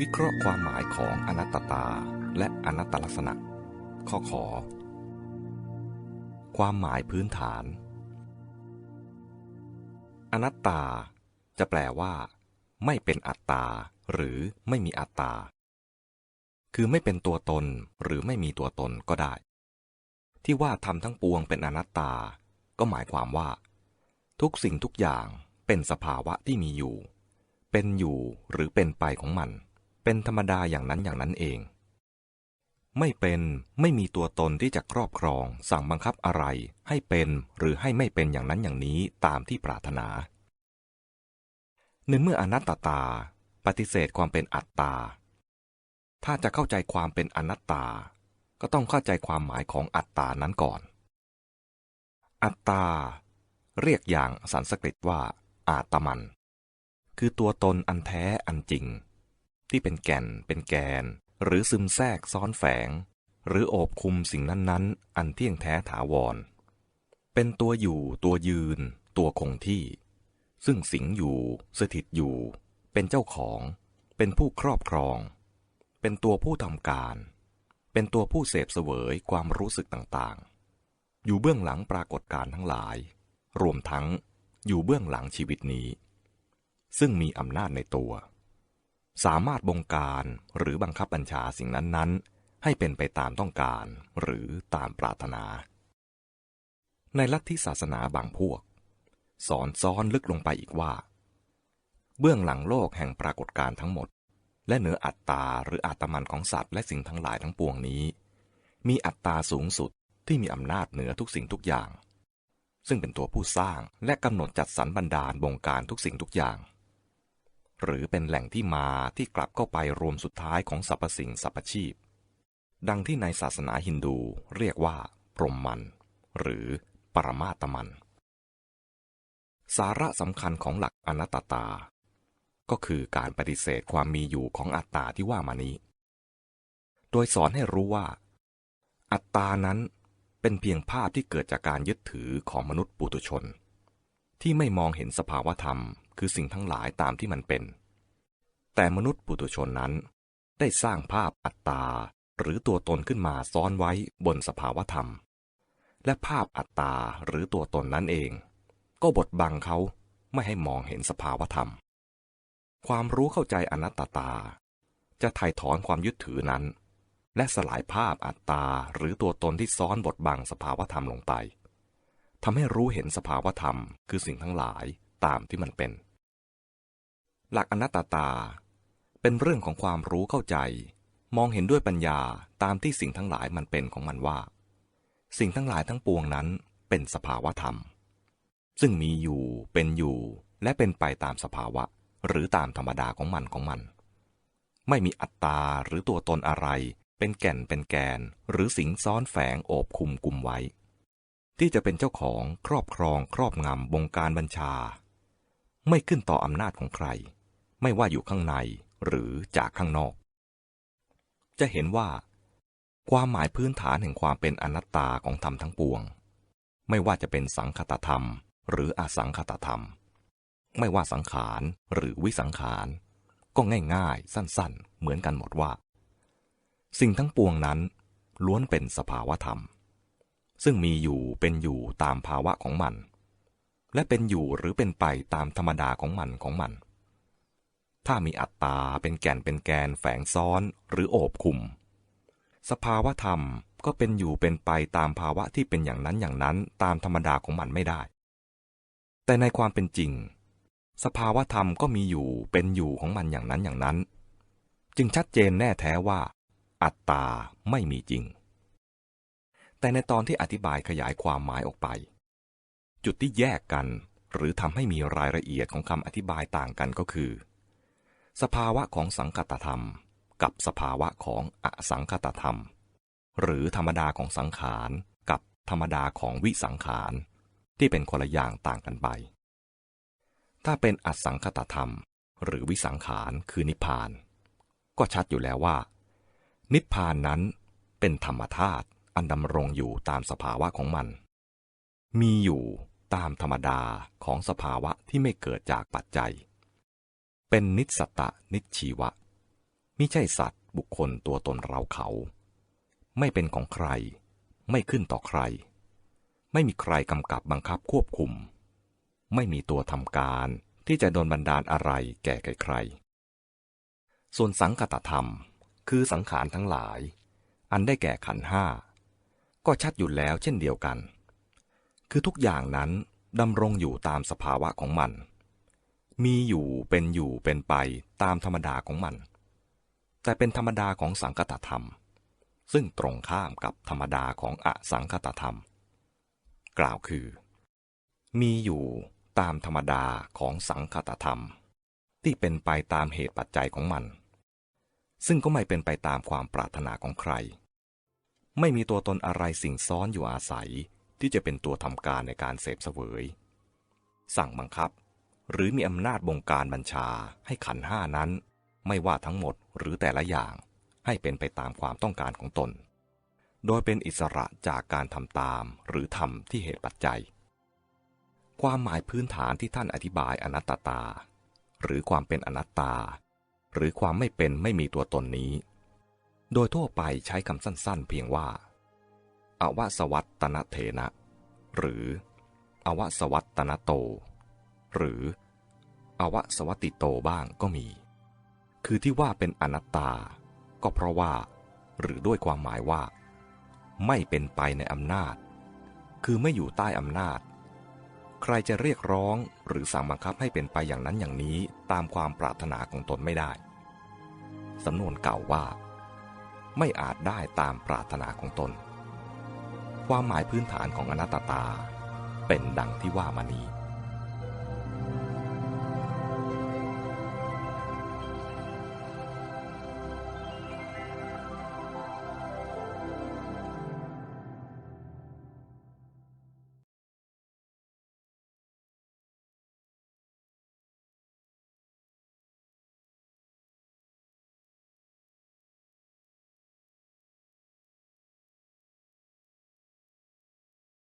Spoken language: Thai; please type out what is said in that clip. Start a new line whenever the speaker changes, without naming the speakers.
วิเคราะห์ความหมายของอนัตตาและอนัตตลักษณะ ข้อขอ ความหมายพื้นฐาน อนัตตา จะแปลว่า ไม่เป็นอัตตา หรือไม่มีอัตตา คือไม่เป็นตัวตนหรือไม่มีตัวตนก็ได้ ที่ว่าทำทั้งปวงเป็นอนัตตา ก็หมายความว่า ทุกสิ่งทุกอย่างเป็นสภาวะที่มีอยู่ เป็นอยู่หรือเป็นไปของมัน เป็นธรรมดาอย่างนั้นอย่างนั้นเอง ไม่เป็นไม่มีตัวตนที่จะครอบครอง สั่งบังคับอะไร ให้เป็นหรือให้ไม่เป็นอย่างนั้นอย่างนี้ตามที่ปรารถนาในเมื่ออนัตตา ปฏิเสธความเป็นอัตตา ถ้าจะเข้าใจความเป็นอนัตตา ก็ต้องเข้าใจความหมายของอัตตานั้นก่อน อัตตา เรียกอย่างสันสกฤตว่าอาตมัน คือตัวตนอันแท้อันจริง ที่เป็นแก่น เป็นแกน หรือซึมแทรกซ้อนแฝง หรือโอบคุมสิ่งนั้นๆ อันเที่ยงแท้ถาวร เป็นตัวอยู่ ตัวยืน ตัวคงที่ ซึ่งสิงอยู่ สถิตอยู่ เป็นเจ้าของ เป็นผู้ครอบครอง เป็นตัวผู้ทำการ เป็นตัวผู้เสพเสวยความรู้สึกต่างๆ อยู่เบื้องหลังปรากฏการทั้งหลาย รวมทั้งอยู่เบื้องหลังชีวิตนี้ ซึ่งมีอำนาจในตัว สามารถบงการหรือบังคับบัญชาสิ่งนั้นๆ ให้เป็นไปตามต้องการหรือตามปรารถนา ในลัทธิศาสนาบางพวก สอนซ้อนลึกลงไปอีกว่า เบื้องหลังโลกแห่งปรากฏการทั้งหมด และเหนืออัตตาหรืออัตมันของสัตว์และสิ่งทั้งหลายทั้งปวงนี้ มีอัตตาสูงสุดที่มีอำนาจเหนือทุกสิ่งทุกอย่าง ซึ่งเป็นตัวผู้สร้างและกำหนดจัดสรรบันดาลบงการทุกสิ่งทุกอย่าง หรือเป็นแหล่งที่มาที่กลับเข้าไปรวมสุดท้ายของสรรพสิ่งสรรพชีพ ดังที่ในศาสนาฮินดูเรียกว่า พรหมมัน หรือปรมาตมัน สาระสำคัญของหลักอนัตตา ก็คือการปฏิเสธความมีอยู่ของอัตตาที่ว่ามานี้ โดยสอนให้รู้ว่า อัตตานั้นเป็นเพียงภาพที่เกิดจากการยึดถือของมนุษย์ปุถุชน ที่ไม่มองเห็นสภาวธรรม คือสิ่งทั้งหลายตามที่มันเป็น แต่มนุษย์ปุถุชนนั้น ได้สร้างภาพอัตตา หรือตัวตนขึ้นมาซ้อนไว้บนสภาวธรรม และภาพอัตตาหรือตัวตนนั้นเอง ก็บดบังเขาไม่ให้มองเห็นสภาวธรรม ความรู้เข้าใจอนัตตา จะไถ่ถอนความยึดถือนั้น และสลายภาพอัตตาหรือตัวตนที่ซ้อนบดบังสภาวธรรมลงไปทำให้รู้เห็นสภาวธรรมคือสิ่งทั้งหลาย ตามที่มันเป็น หลักอนัตตา เป็นเรื่องของความรู้เข้าใจ มองเห็นด้วยปัญญาตามที่สิ่งทั้งหลายมันเป็นของมันว่า สิ่งทั้งหลายทั้งปวงนั้นเป็นสภาวธรรม ซึ่งมีอยู่เป็นอยู่และเป็นไปตามสภาวะ หรือตามธรรมดาของมันของมัน ไม่มีอัตตาหรือตัวตนอะไร เป็นแก่นเป็นแกน หรือสิงซ้อนแฝงโอบคุมกุมไว้ ที่จะเป็นเจ้าของครอบครองครอบงำบงการบัญชา ไม่ขึ้นต่ออำนาจของใคร ไม่ว่าอยู่ข้างในหรือจากข้างนอก จะเห็นว่า ความหมายพื้นฐานแห่งความเป็นอนัตตาของธรรมทั้งปวง ไม่ว่าจะเป็นสังคตธรรม หรืออสังขตธรรม ไม่ว่าสังขารหรือวิสังขารก็ง่ายๆ สั้นๆ เหมือนกันหมดว่า สิ่งทั้งปวงนั้นล้วนเป็นสภาวธรรม ซึ่งมีอยู่เป็นอยู่ตามภาวะของมัน และเป็นอยู่หรือเป็นไปตามธรรมดาของมันของมัน ถ้ามีอัตตาเป็นแก่นเป็นแกนแฝงซ้อนหรือโอบคุม สภาวะธรรมก็เป็นอยู่เป็นไปตามภาวะที่เป็นอย่างนั้นอย่างนั้นตามธรรมดาของมันไม่ได้ แต่ในความเป็นจริง สภาวะธรรมก็มีอยู่เป็นอยู่ของมันอย่างนั้นอย่างนั้น จึงชัดเจนแน่แท้ว่า อัตตาไม่มีจริง แต่ในตอนที่อธิบายขยายความหมายออกไป จุดที่แยกกัน หรือทำให้มีรายละเอียดของคำอธิบายต่างกันก็คือ สภาวะของสังคตธรรม กับสภาวะของอสังคตธรรม หรือธรรมดาของสังขาร กับธรรมดาของวิสังขาร ที่เป็นคนละอย่างต่างกันไป ถ้าเป็นอสังคตธรรม หรือวิสังขารคือนิพพาน ก็ชัดอยู่แล้วว่า นิพพานนั้นเป็นธรรมธาตุอันดำรงอยู่ตามสภาวะของมัน มีอยู่ ตามธรรมดาของสภาวะที่ไม่เกิดจากปัจจัย เป็นนิสตะนิชีวะมิใช่สัตว์บุคคลตัวตนเราเขา ไม่เป็นของใคร ไม่ขึ้นต่อใคร ไม่มีใครกำกับบังคับควบคุม ไม่มีตัวทำการที่จะโดนบันดาลอะไรแก่ใครๆส่วนสังคตธรรมคือสังขารทั้งหลาย อันได้แก่ขันห้า ก็ชัดอยู่แล้วเช่นเดียวกัน คือทุกอย่างนั้นดำรงอยู่ตามสภาวะของมัน มีอยู่เป็นอยู่เป็นไปตามธรรมดาของมัน แต่เป็นธรรมดาของสังคตธรรม ซึ่งตรงข้ามกับธรรมดาของอสังคตธรรม กล่าวคือ มีอยู่ตามธรรมดาของสังคตธรรม ที่เป็นไปตามเหตุปัจจัยของมัน ซึ่งก็ไม่เป็นไปตามความปรารถนาของใคร ไม่มีตัวตนอะไรสิ่งซ้อนอยู่อาศัย ที่จะเป็นตัวทำการในการเสพเสวย สั่งบังคับ หรือมีอำนาจบงการบัญชาให้ขันห้านั้น ไม่ว่าทั้งหมดหรือแต่ละอย่างให้เป็นไปตามความต้องการของตน โดยเป็นอิสระจากการทำตามหรือทำที่เหตุปัจจัย ความหมายพื้นฐานที่ท่านอธิบายอนัตตา หรือความเป็นอนัตตา หรือความไม่เป็นไม่มีตัวตนนี้ โดยทั่วไปใช้คำสั้นๆ เพียงว่า อวสวัตตนเถนะ หรือ อวสวัตตนโต หรือ อวสวัติโตบ้างก็มี คือที่ว่าเป็นอนัตตา ก็เพราะว่า หรือด้วยความหมายว่า ไม่เป็นไปในอำนาจ คือไม่อยู่ใต้อำนาจ ใครจะเรียกร้องหรือสั่งบังคับให้เป็นไปอย่างนั้นอย่างนี้ตามความปรารถนาของตนไม่ได้สำนวนเก่าว่า ไม่อาจได้ตามปรารถนาของตน ความหมายพื้นฐานของอนัตตา เป็นดังที่ว่ามานี้